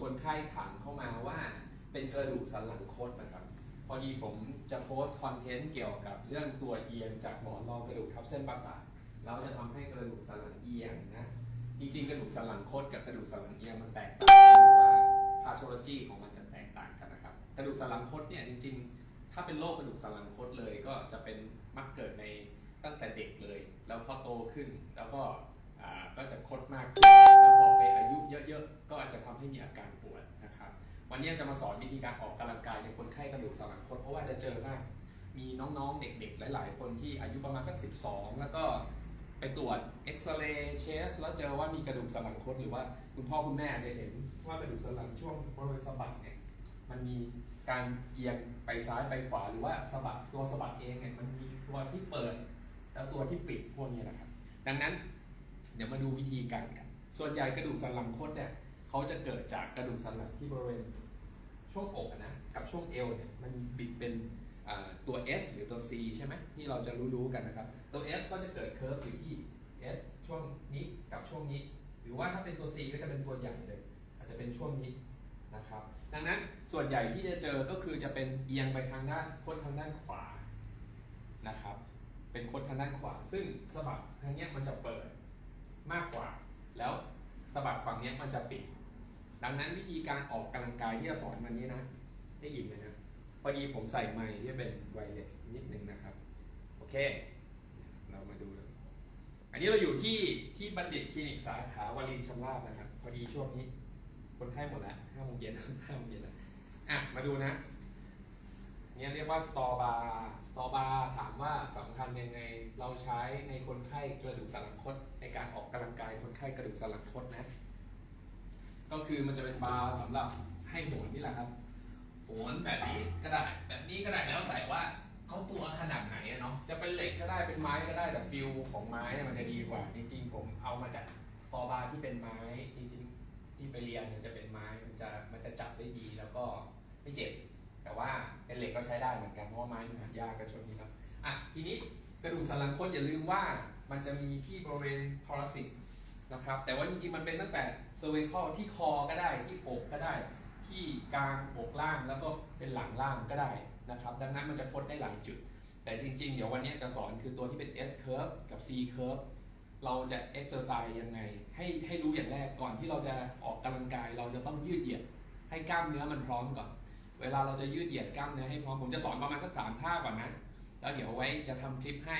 คนไข้ถามเข้ามาว่าเป็นกระดูกสันหลังคดนะครับ พอดีผมจะโพสต์คอนเทนต์เกี่ยวกับเรื่องตัวเอียงจากหมอนรองกระดูกทับเส้นประสาทแล้วจะทำให้กระดูกสันหลังเอียงนะจริงๆ กระดูกสันหลังคดกับกระดูกสันหลังเอียงมันแตกต่างกันหรือว่าพาโทโลจีของมันจะแตกต่างกันนะครับ กระดูกสันหลังคดเนี่ยจริง ๆ ถ้าเป็นโรคกระดูกสันหลังคดเลยก็จะเป็นมักเกิดในตั้งแต่เด็กเลย แล้วพอโตขึ้นแล้วก็อ่าก็จะคดมากขึ้น อะก็อาจจะทำให้มีอาการปวดนะครับวันนี้จะมาสอนวิธีการออกกำลังกายในคนไข้กระดูกสันหลังคดเพราะว่าจะเจอมากมีน้องๆเด็กๆ หลาย ๆ คนที่อายุประมาณสัก 12 แล้วก็ไปตรวจเอ็กซเรย์เชสแล้วเจอว่ามีกระดูกสันหลังคดหรือว่าคุณพ่อคุณแม่อาจจะเห็นว่ากระดูกสันหลังช่วงบริเวณสะบักเนี่ยมันมีการเอียงไปซ้ายไปขวาหรือว่าสะบักตัวสะบักเองเนี่ยมันมีตัวที่เปิด แล้วตัวที่ปิดพวกนี้นะครับ ดังนั้นเดี๋ยวมาดูวิธีการกัน ส่วนใหญ่กระดูกสันหลังคดเนี่ยเขาจะเกิดจากกระดูกสันหลังที่บริเวณช่วงอกนะกับช่วงเอวเนี่ยมันบิดเป็นตัว S หรือตัว C ใช่ไหมที่เราจะรู้ๆกันนะครับ ตัว S ก็จะเกิดเคอร์ฟอยู่ที่ S ช่วงนี้กับช่วงนี้ หรือว่าถ้าเป็นตัว C ก็จะเป็นตัวใหญ่เลย อาจจะเป็นช่วงนี้นะครับดังนั้นส่วนใหญ่ที่จะเจอก็คือจะเป็นเอียงไปทางด้านคดทางด้านขวานะครับเป็นคดทางด้านขวา ซึ่งสะบักทางเนี้ยมันจะเปิดมากกว่า แล้วสะบักฝั่งเนี้ยมันจะปิด ดังนั้นวิธีการออกกำลังกายที่จะสอนวันนี้นะได้ยินไหมนะพอดีผมใส่ไมค์ที่เป็นไวเลสนิดนึงนะครับ โอเค เรามาดู อันนี้เราอยู่ที่ที่บัณฑิตคลินิกสาขาวลินชำราบนะครับ พอดีช่วงนี้ คนไข้หมดแล้วห้าโมงเย็นห้าโมงเย็นแล้วอะ มาดูนะเนี่ยเรียกว่าสตอบาร์สตอบาร์ถามว่าสำคัญยังไง เราใช้ในคนไข้กระดูกสันหลังคดในการออกกำลังกายคนไข้กระดูกสันหลังคดนะ ก็คือมันจะเป็นบาร์สำหรับให้โหนนี่แหละครับ โหนแบบนี้ก็ได้ แบบนี้ก็ได้แล้วแต่ว่าเขาตัวขนาดไหนอะเนาะ จะเป็นเหล็กก็ได้เป็นไม้ก็ได้แต่ฟิลของไม้เนี่ยมันจะดีกว่า จริงๆ ผมเอามาจากสตอบาร์ที่เป็นไม้จริงๆ ที่ไปเรียนเนี่ยจะเป็นไม้มันจะมันจะจับได้ดีแล้วก็ไม่เจ็บ แต่ว่าเป็นเหล็กก็ใช้ได้เหมือนกันเพราะว่าไม้มันหายากกันช่วงนี้ครับอะทีนี้กระดูกสันหลังคดอย่าลืมว่ามันจะมีที่บริเวณทอรัสิก นะครับ แต่ว่าจริงๆมันเป็นตั้งแต่เซอร์เวคอที่คอก็ได้ที่อกก็ได้ ที่กลางอกล่างแล้วก็เป็นหลังล่างก็ได้นะครับ ดังนั้นมันจะคดได้หลายจุด แต่จริง ๆ เดี๋ยววันนี้จะสอนคือตัวที่เป็น S curve กับ C curve เราจะ exercise ยังไง ให้ให้รู้อย่างแรกก่อนที่เราจะออกกำลังกาย เราจะต้องยืดเหยียด ให้กล้ามเนื้อมันพร้อมก่อน เวลาเราจะยืดเหยียดกล้ามเนื้อให้พร้อมผมจะสอนประมาณสักสามท่าก่อนนะแล้วเดี๋ยวไว้จะทำคลิปให้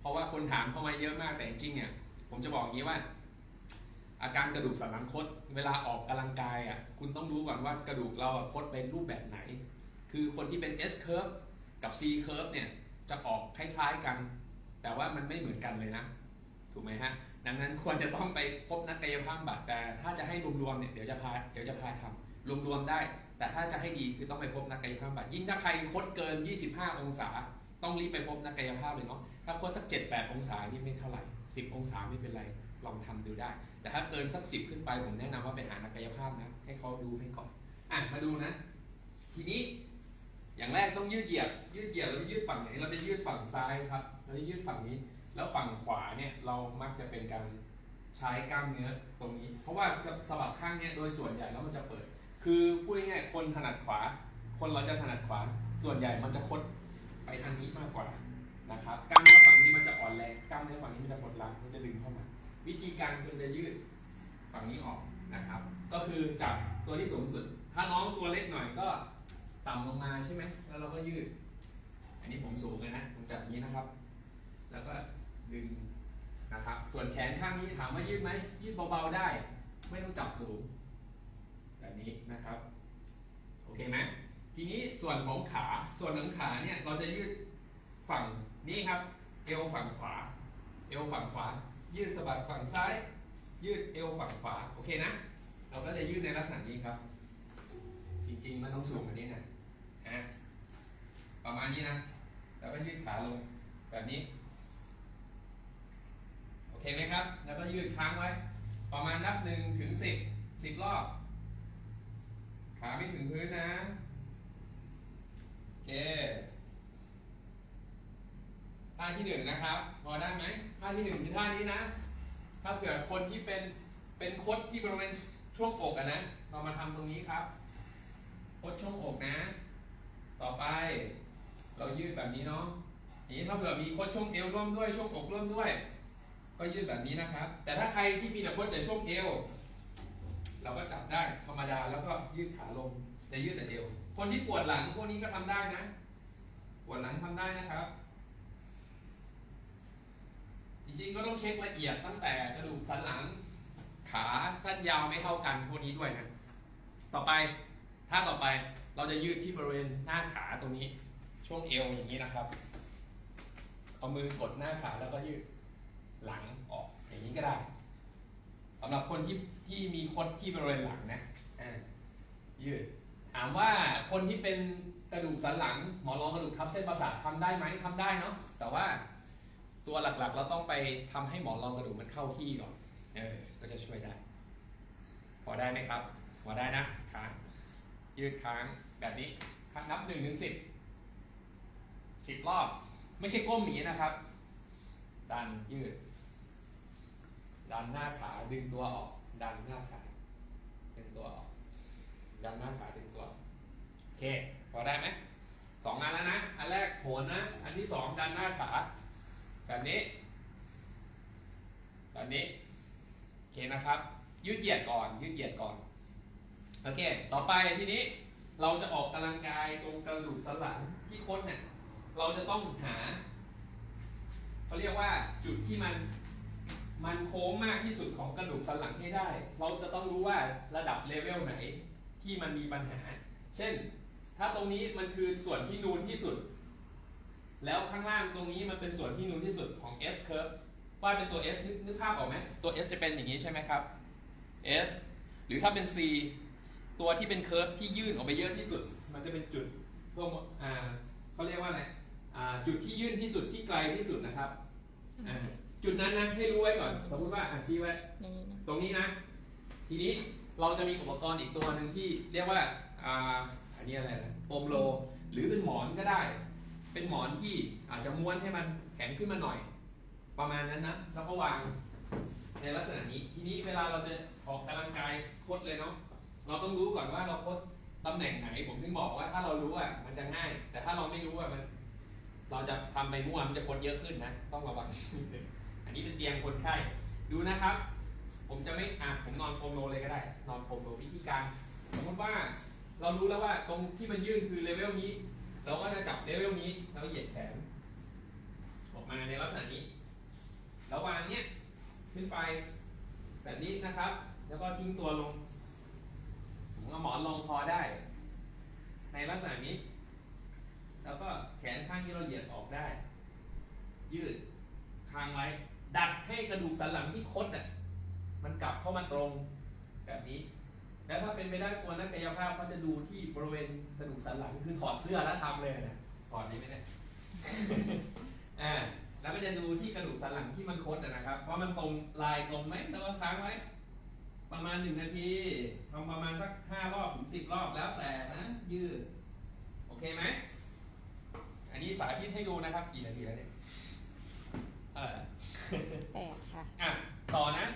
เพราะว่าคนถามเข้ามาเยอะมากแต่จริงเนี่ยผมจะบอกอย่างนี้ว่า อาการกระดูกสันหลังคดเวลาออกกำลังกายอะคุณต้องรู้ก่อนว่ากระดูกเราคดเป็นรูปแบบไหน คือคนที่เป็น S curve กับ C curve เนี่ยจะออกคล้ายๆกัน แต่ว่ามันไม่เหมือนกันเลยนะ ถูกไหมฮะ ดังนั้นควรจะต้องไปพบนักกายภาพบำบัดแต่ถ้าจะให้รวมๆเนี่ยเดี๋ยวจะพาเดี๋ยวจะพาทำรวมๆได้ แต่ถ้าจะให้ดีคือต้องไปพบนักกายภาพบำบัดยิ่งถ้าใครคดเกิน 25 องศา ต้องรีบไปพบนักกายภาพเลยเนาะถ้าคดสัก 7-8 องศานี่ไม่เท่าไหร่ 10 องศาไม่เป็นไร ลองทำดูได้ แต่ถ้าเกินสัก10ขึ้นไปผมแนะนำว่าไปหานักกายภาพนะ ให้เขาดูให้ก่อน อะ มาดูนะ ทีนี้อย่างแรกต้องยืดเหยียด ยืดเหยียดเราจะยืดฝั่งไหน เราจะยืดฝั่งซ้ายครับ เราจะยืดฝั่งนี้ แล้วฝั่งขวาเนี่ยเรามักจะเป็นการใช้กล้ามเนื้อตรงนี้ เพราะว่าสะบักข้างเนี้ยโดยส่วนใหญ่แล้วมันจะเปิด คือพูดง่ายๆคนถนัดขวา คนเราจะถนัดขวา ส่วนใหญ่มันจะคดไปทางนี้มากกว่านะครับกล้ามเนื้อฝั่งนี้มันจะอ่อนแรงกล้ามเนื้อฝั่งนี้มันจะกดลังมันจะดึงเข้ามา วิธีการคือจะยืดฝั่งนี้ออกนะครับ ก็คือจับตัวที่สูงสุด ถ้าน้องตัวเล็กหน่อยก็ต่ำลงมาใช่ไหมแล้วเราก็ยืด อันนี้ผมสูงเลยนะผมจับอย่างนี้นะครับ แล้วก็ดึงนะครับ ส่วนแขนข้างนี้ถามว่ายืดไหมยืดเบาๆได้ ไม่ต้องจับสูง แบบนี้นะครับ โอเคไหมทีนี้ส่วนของขาส่วนของขาเนี่ยเราจะยืดฝั่งนี้ครับ เอวฝั่งขวา เอวฝั่งขวา ยืดสะบัดฝั่งซ้าย ยืดเอวฝั่งขวา โอเคนะ เราก็จะยืดในลักษณะนี้ครับ จริงๆมันต้องสูงกว่านี้นะอะประมาณนี้นะ แล้วก็ยืดขาลงแบบนี้ โอเคไหมครับ แล้วก็ยืดค้างไว้ ประมาณนับหนึ่งถึงสิบสิบรอบ ขาไม่ถึงพื้นนะ โอเค ท่าที่หนึ่งนะครับ พอได้ไหมท่าที่หนึ่งคือท่านี้นะ ถ้าเกิดคนที่เป็นเป็นคดที่บริเวณช่วงอกอะนะ เรามาทำตรงนี้ครับคดช่วงอกนะ ต่อไป เรายืดแบบนี้เนาะทีนี้ถ้าเผื่อมีคดช่วงเอวร่วมด้วยช่วงอกร่วมด้วย ก็ยืดแบบนี้นะครับ แต่ถ้าใครที่มีแต่คดแต่ช่วงเอว เราก็จับได้ธรรมดาแล้วก็ยืดขาลงแต่ยืดแต่เอวคนที่ปวดหลังพวกนี้ก็ทำได้นะ ปวดหลังทำได้นะครับ ริงๆก็ต้องเช็คละเอียดตั้งแต่กระดูกสันหลัง ขาสั้นยาวไม่เท่ากันพวกนี้ด้วยนะ ต่อไปท่าต่อไปเราจะยืดที่บริเวณหน้าขาตรงนี้ ช่วงเอวอย่างนี้นะครับ เอามือกดหน้าขาแล้วก็ยืดหลังออกอย่างนี้ก็ได้สำหรับคนที่ที่มีคดที่บริเวณหลังนะยืดถามว่าคนที่เป็นกระดูกสันหลังหมอรองกระดูกทับเส้นประสาททำได้ไหมทำได้เนาะแต่ว่า ตัวหลักๆ เราต้องไปทำให้หมอนรองกระดูกมันเข้าที่ก่อน เออ ก็จะช่วยได้ พอได้ไหมครับ พอได้นะค้างยืดค้างแบบนี้ค้างนับหนึ่งถึงสิบสิบรอบ ไม่ใช่ก้มอย่างนี้นะครับ ดันยืด ดันหน้าขาดึงตัวออก ดันหน้าขาดึงตัวออก ดันหน้าขาดึงตัวออกโอเค พอได้ไหมสองอันแล้วนะ อันแรกโหนนะ อันที่สองดันหน้าขา แบบนี้ แบบนี้ โอเคนะครับ ยืดเหยียดก่อน ยืดเหยียดก่อน โอเค ต่อไปทีนี้เราจะออกกำลังกายตรงกระดูกสันหลังที่คดเนี่ย เราจะต้องหาเขาเรียกว่าจุดที่มันมันโค้งมากที่สุดของกระดูกสันหลังให้ได้ เราจะต้องรู้ว่าระดับเลเวลไหนที่มันมีปัญหา เช่น ถ้าตรงนี้มันคือส่วนที่นูนที่สุด แล้วข้างล่างตรงนี้มันเป็นส่วนที่นูนที่สุดของ S curve ว่าเป็นตัว S นึกนึกภาพออกไหมตัว S จะเป็นอย่างนี้ใช่ไหมครับ S หรือถ้าเป็น C ตัวที่เป็นเคิร์ฟที่ยื่นออกไปเยอะที่สุด มันจะเป็นจุดพวกอ่าเขาเรียกว่าอะไรอ่าจุดที่ยื่นที่สุดที่ไกลที่สุดนะครับอ่าจุดนั้นนะให้รู้ไว้ก่อน สมมติว่าอาชี้ไว้อย่างนี้นะตรงนี้นะ ทีนี้เราจะมีอุปกรณ์อีกตัวหนึ่งที่เรียกว่าอ่าอันนี้อะไรนะโฟมโล หรือเป็นหมอนก็ได้ เป็นหมอนที่อาจจะม้วนให้มันแข็งขึ้นมาหน่อย ประมาณนั้นนะแล้วก็วางในลักษณะนี้ ทีนี้เวลาเราจะออกกำลังกายโคดเลยเนาะเราต้องรู้ก่อนว่าเราโคดตำแหน่งไหน ผมถึงบอกว่าถ้าเรารู้อะมันจะง่าย แต่ถ้าเราไม่รู้อะมัน เราจะทำไปมั่วมันจะคดเยอะขึ้นนะต้องระวังนิดนึงอันนี้เป็นเตียงคนไข้ดูนะครับ ผมจะไม่อะผมนอนโฟมโลเลยก็ได้ นอนโฟมโลวิธีการ สมมติว่าเรารู้แล้วว่าตรงที่มันยื่นคือเลเวลนี้ เราก็จะจับเลเวลนี้แล้วเหยียดแขน ออกมาในลักษณะนี้แล้ววางเนี้ยขึ้นไปแบบนี้นะครับ แล้วก็ทิ้งตัวลงผมเอาหมอนรองคอได้ ในลักษณะนี้ แล้วก็แขนข้างนี้เราเหยียดออกได้ ยืดคางไว้ ดัดให้กระดูกสันหลังที่คดอะมันกลับเข้ามาตรงแบบนี้ แล้วถ้าเป็นไปได้ตัวนักกายภาพเขาจะดูที่บริเวณกระดูกสันหลังคือถอดเสื้อแล้วทำเลยนะถอดนี้ไหมเนี่ยอ่าแล้วมันจะดูที่กระดูกสันหลังที่มันคดอะนะครับ ว่ามันตรงลายตรงไหมแล้วก็ค้างไว้ ประมาณหนึ่งนาทีทำประมาณสักห้ารอบถึงสิบรอบแล้วแต่นะยืด โอเคไหมอันนี้สาธิตให้ดูนะครับกี่นาทีแล้วเนี่ยเออแปดค่ะอะต่อนะ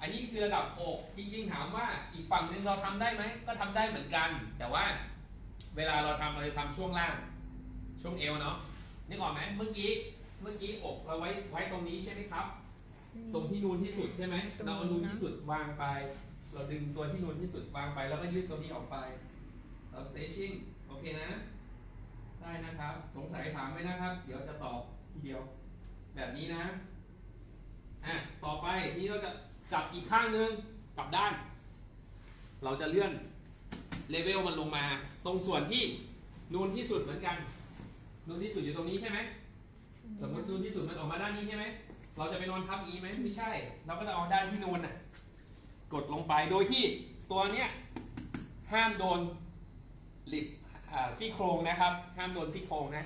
อันนี้คือระดับอกจริงๆถามว่าอีกฝั่งหนึ่งเราทำได้ไหมก็ทำได้เหมือนกัน แต่ว่าเวลาเราทำเราจะทำช่วงล่าง ช่วงเอวเนาะนึกออกไหมเมื่อกี้เมื่อกี้อกเราไว้ไว้ตรงนี้ใช่ไหมครับ ตรงที่นูนที่สุดใช่ไหมเราเอานูนที่สุดวางไป เราดึงตัวที่นูนที่สุดวางไป แล้วก็ยืดตัวนี้ออกไป เรา stretching โอเคนะ ได้นะครับ สงสัยถามไว้นะครับ เดี๋ยวจะตอบทีเดียว แบบนี้นะอะต่อไปนี่เราจะ จับอีกข้างนึงกับด้าน เราจะเลื่อนเลเวลมันลงมา ตรงส่วนที่นูนที่สุดเหมือนกัน นูนที่สุดอยู่ตรงนี้ใช่ไหมสมมตินูนที่สุดมันออกมาด้านนี้ใช่ไหมเราจะไปนอนทับอีไหมไม่ใช่ เราก็จะเอาด้านที่นูนน่ะกดลงไปโดยที่ตัวเนี้ยห้ามโดนหลิบซี่โครงนะครับ ห้ามโดนซี่โครงนะ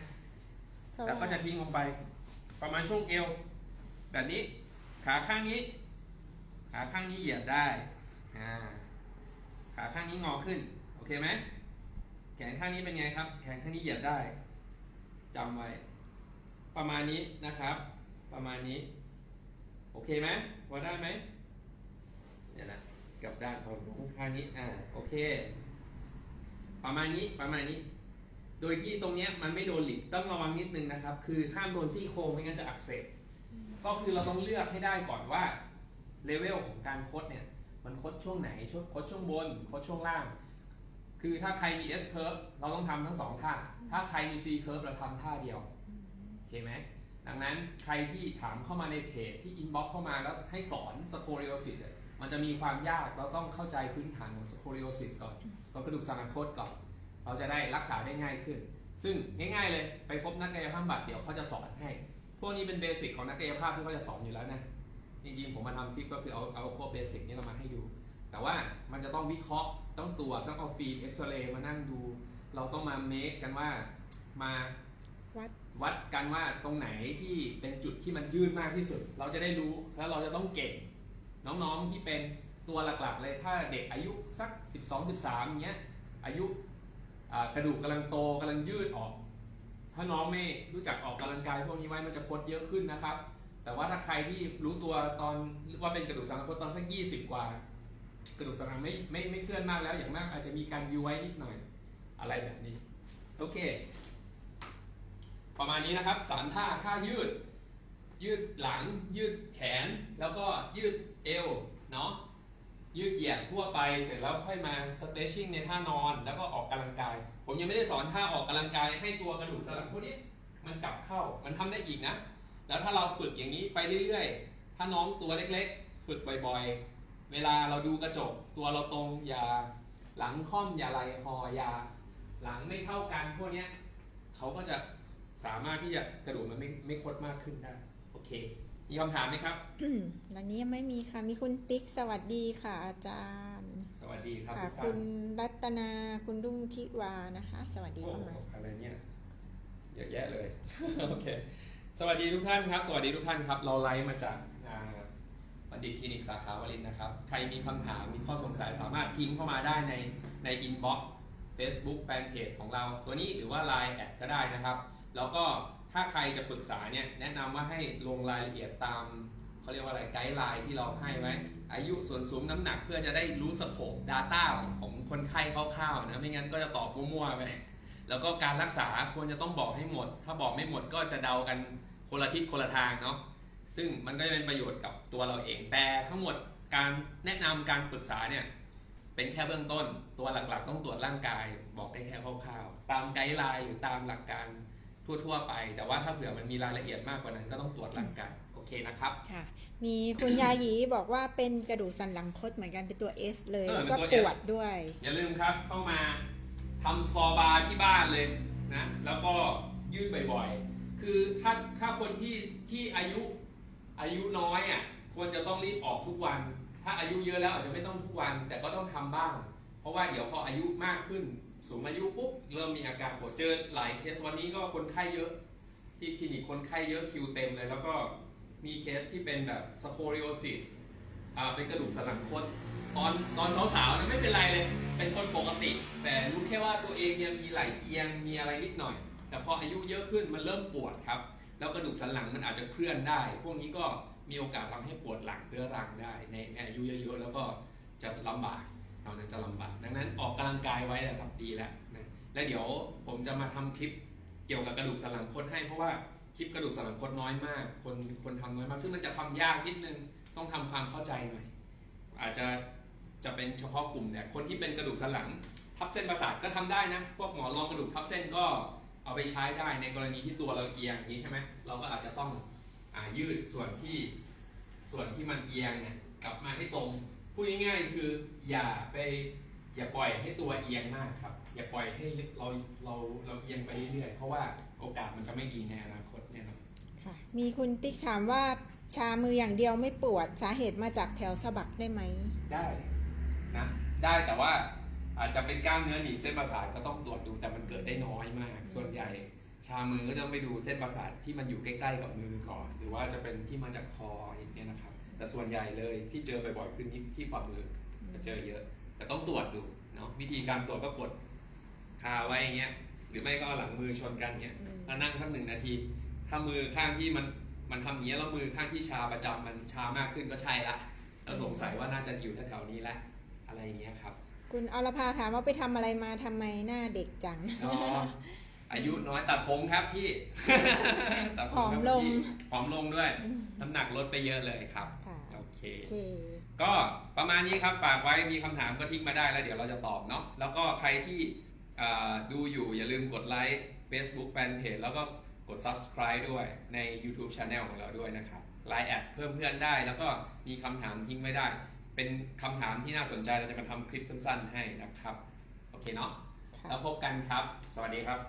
แล้วก็จะทิ้งลงไป ประมาณช่วงเอว แบบนี้ขาข้างนี้ ขาข้างนี้เหยียดได้ขาข้างนี้งอขึ้น โอเคไหมแขนข้างนี้เป็นไงครับ แขนข้างนี้เหยียดได้จำไว้ ประมาณนี้นะครับ ประมาณนี้ โอเคไหมพอได้ไหมเนี่ยนะกับด้านของข้างนี้อ่าโอเค ประมาณนี้ประมาณนี้ โดยที่ตรงเนี้ยมันไม่โดนหลิกต้องระวังนิดนึงนะครับ คือห้ามโดนซี่โครงไม่งั้นจะอักเสบก็คือเราต้องเลือกให้ได้ก่อนว่า เลเวลของการคดเนี่ยมันคดช่วงไหนช่วงคดช่วงบนคดช่วงล่าง คือถ้าใครมี S curve เราต้องทำทั้งสองท่า ถ้าใครมี C curve เราทำท่าเดียวโอเคไหมดังนั้นใครที่ถามเข้ามาในเพจที่ inbox เข้ามาแล้วให้สอน scoliosis อะมันจะมีความยากเราต้องเข้าใจพื้นฐานของ scoliosis ก่อนตัวกระดูกสันหลังคดก่อน เราจะได้รักษาได้ง่ายขึ้น ซึ่งง่าย ๆ เลยไปพบนักกายภาพบำบัดเดี๋ยวเขาจะสอนให้ พวกนี้เป็นเบสิกของนักกายภาพที่เขาจะสอนอยู่แล้วนะ จริงๆผมมาทำคลิปก็คือเอาเอาพวกเบสิกนี้เรามาให้ดู แต่ว่ามันจะต้องวิเคราะห์ต้องตรวจต้องเอาฟิล์มเอ็กซเรย์มานั่งดู เราต้องมาเมคกันว่ามาวัดวัดกันว่าตรงไหนที่เป็นจุดที่มันยืดมากที่สุด เราจะได้รู้แล้วเราจะต้องเก่ง น้องๆที่เป็นตัวหลักๆเลยถ้าเด็กอายุสัก 12 13เงี้ยอายุอ่ากระดูกกำลังโตกำลังยืดออก ถ้าน้องไม่รู้จักออกกำลังกายพวกนี้ไว้มันจะคดเยอะขึ้นนะครับ แต่ว่าถ้าใครที่รู้ตัวตอนว่าเป็นกระดูกสันหลังคดตอนสัก20กว่า กระดูกสันหลังไม่ไม่ไม่เคลื่อนมากแล้วอย่างมากอาจจะมีการยูไว้นิดหน่อยอะไรแบบนี้ โอเค ประมาณนี้นะครับสามท่าท่ายืด ยืดหลัง ยืดแขน แล้วก็ยืดเอวเนาะยืดเหยียดทั่วไปเสร็จแล้วค่อยมา stretching ในท่านอนแล้วก็ออกกำลังกาย ผมยังไม่ได้สอนท่าออกกำลังกายให้ตัวกระดูกสันหลังพวกนี้มันกลับเข้ามันทำได้อีกนะ แล้วถ้าเราฝึกอย่างนี้ไปเรื่อยๆ ถ้าน้องตัวเล็กๆ ฝึกบ่อยๆ เวลาเราดูกระจกตัวเราตรงอย่าหลังค่อมอย่าไหลหออย่าหลังไม่เท่ากันพวกเนี้ยเขาก็จะสามารถที่จะกระดูกมันไม่ไม่คดมากขึ้นได้โอเค มีคำถามไหมครับตอนนี้ยังไม่มีค่ะ มีคุณติ๊กสวัสดีค่ะอาจารย์ สวัสดีครับค่ะทุกคุท่านณรัตนาคุณรุ่งทิวานะคะ สวัสดีโอ้เข้ามาอะไรเนี่ยเยอะแยะเลย โอเค สวัสดีทุกท่านครับ สวัสดีทุกท่านครับ เราไลฟ์มาจากบัณฑิตคลินิกสาขาวรินนะครับ ใครมีคำถาม มีข้อสงสัยสามารถทิ้งเข้ามาได้ในในอินบ็อกซ์ Facebook Fanpage ของเรา ตัวนี้หรือว่า Line แอดก็ได้นะครับ แล้วก็ถ้าใครจะปรึกษาเนี่ยแนะนำว่าให้ลงรายละเอียดตามเขาเรียกว่าอะไรไกด์ไลน์ที่เราให้ไว้ อายุส่วนสูงน้ำหนักเพื่อจะได้รู้สโคป Data ของคนไข้คร่าวๆนะ ไม่งั้นก็จะตอบมั่วๆไป แล้วก็การรักษาควรจะต้องบอกให้หมด ถ้าบอกไม่หมดก็จะเดากันคนละทิศคนละทางเนาะ ซึ่งมันก็จะเป็นประโยชน์กับตัวเราเอง แต่ทั้งหมดการแนะนำการปรึกษาเนี่ยเป็นแค่เบื้องต้น ตัวหลักๆ ต้องตรวจร่างกาย บอกได้แค่คร่าวๆ ตามไกด์ไลน์หรือตามหลักการทั่วๆไป แต่ว่าถ้าเผื่อมันมีรายละเอียดมากกว่านั้นก็ต้องตรวจร่างกายโอเคนะครับ ค่ะ มีคุณยาหยีบอกว่าเป็นกระดูกสันหลังคดเหมือนกันเป็นตัว S เลยเออแล้วก็เป็นตัวป S วดด้วย อย่าลืมครับเข้ามา ทำสตอบาร์ที่บ้านเลยนะแล้วก็ยืดบ่อยๆ คือถ้าถ้าคนที่ที่อายุอายุน้อยอะควรจะต้องรีบออกทุกวัน ถ้าอายุเยอะแล้วอาจจะไม่ต้องทุกวัน แต่ก็ต้องทำบ้าง เพราะว่าเดี๋ยวพออายุมากขึ้น สูงอายุปุ๊บเริ่มมีอาการปวดเจอหลายเคสวันนี้ก็คนไข้เยอะ ที่คลินิกคนไข้เยอะคิวเต็มเลย แล้วก็มีเคสที่เป็นแบบสโคริโอซิสอ่าเป็นกระดูกสันหลังคด ตอนตอนสาวๆเนี่ยไม่เป็นไรเลย เป็นคนปกติ แต่รู้แค่ว่าตัวเองเนี่ยมีไหลเอียงมีอะไรนิดหน่อย แต่พออายุเยอะขึ้นมันเริ่มปวดครับ แล้วกระดูกสันหลังมันอาจจะเคลื่อนได้ พวกนี้ก็มีโอกาสทำให้ปวดหลังเรื้อรังได้ในในอายุเยอะๆแล้วก็จะลำบากตอนนั้นจะลำบาก ดังนั้นออกกำลังกายไว้นะครับดีแล้วนะและเดี๋ยวผมจะมาทำคลิปเกี่ยวกับกระดูกสันหลังคดให้เพราะว่าคลิปกระดูกสันหลังคดน้อยมาก คนคนทำน้อยมาก ซึ่งมันจะทำยากนิดนึงต้องทำความเข้าใจหน่อยอาจจะ จะเป็นเฉพาะกลุ่มเนี่ยคนที่เป็นกระดูกสันหลังทับเส้นประสาทก็ทำได้นะ พวกหมอรองกระดูกทับเส้นก็เอาไปใช้ได้ในกรณีที่ตัวเราเอียงอย่างนี้ใช่ไหมเราก็อาจจะต้องอายืดส่วนที่ส่วนที่มันเอียงเนี่ยกลับมาให้ตรงพูดง่ายๆคืออย่าไปอย่าปล่อยให้ตัวเอียงมากครับ อย่าปล่อยให้เราเราเราเอียงไปเรื่อยๆเพราะว่าโอกาสมันจะไม่ดีในอนาคตเนี่ยนะค่ะมีคุณติ๊กถามว่าชามืออย่างเดียวไม่ปวดสาเหตุมาจากแถวสะบักได้ไหม ได้ นะได้แต่ว่าอาจจะเป็นกล้ามเนื้อหนีบเส้นประสาทก็ต้องตรวจดูแต่มันเกิดได้น้อยมาก ส่วนใหญ่ชามือก็จะไปดูเส้นประสาทที่มันอยู่ใกล้ๆกับมือก่อน หรือว่าจะเป็นที่มาจากคออย่างเงี้ยนะครับ แต่ส่วนใหญ่เลยที่เจอบ่อยๆคือที่ฝ่ามือจะเจอเยอะ แต่ต้องตรวจดูเนาะวิธีการตรวจก็กดคาไว้อย่างเงี้ยหรือไม่ก็เอาหลังมือชนกันเงี้ยอืมแล้วนั่งสักหนึ่งนาที ถ้ามือข้างที่มันมันทำอย่างเงี้ยแล้วมือข้างที่ชาประจำมันชามากขึ้นก็ใช่ละก็สงสัยว่าน่าจะอยู่แถวๆนี้แหละ อะไรอย่างเงี้ยครับคุณอรภาถามว่าไปทำอะไรมาทำไมหน้าเด็กจัง อ๋ออายุน้อยตัดผมครับพี่ ตัดผอมครับลง พี่ผอมลงด้วย น้ำหนักลดไปเยอะเลยครับ ค่ะโอเค โอเค ก็ประมาณนี้ครับฝากไว้มีคำถามก็ทิ้งมาได้แล้วเดี๋ยวเราจะตอบเนาะแล้วก็ใครที่เอ่อดูอยู่อย่าลืมกดไลค์ Facebook Fanpage แล้วก็กด Subscribe ด้วยใน YouTube Channel ของเราด้วยนะครับ Line แอดเพิ่มเพื่อนได้ แล้วก็มีคำถามทิ้งไว้ได้ เป็นคำถามที่น่าสนใจเราจะมาทำคลิปสั้น ๆ ให้นะครับ โอเคเนาะค่ะแล้วพบกันครับ สวัสดีครับ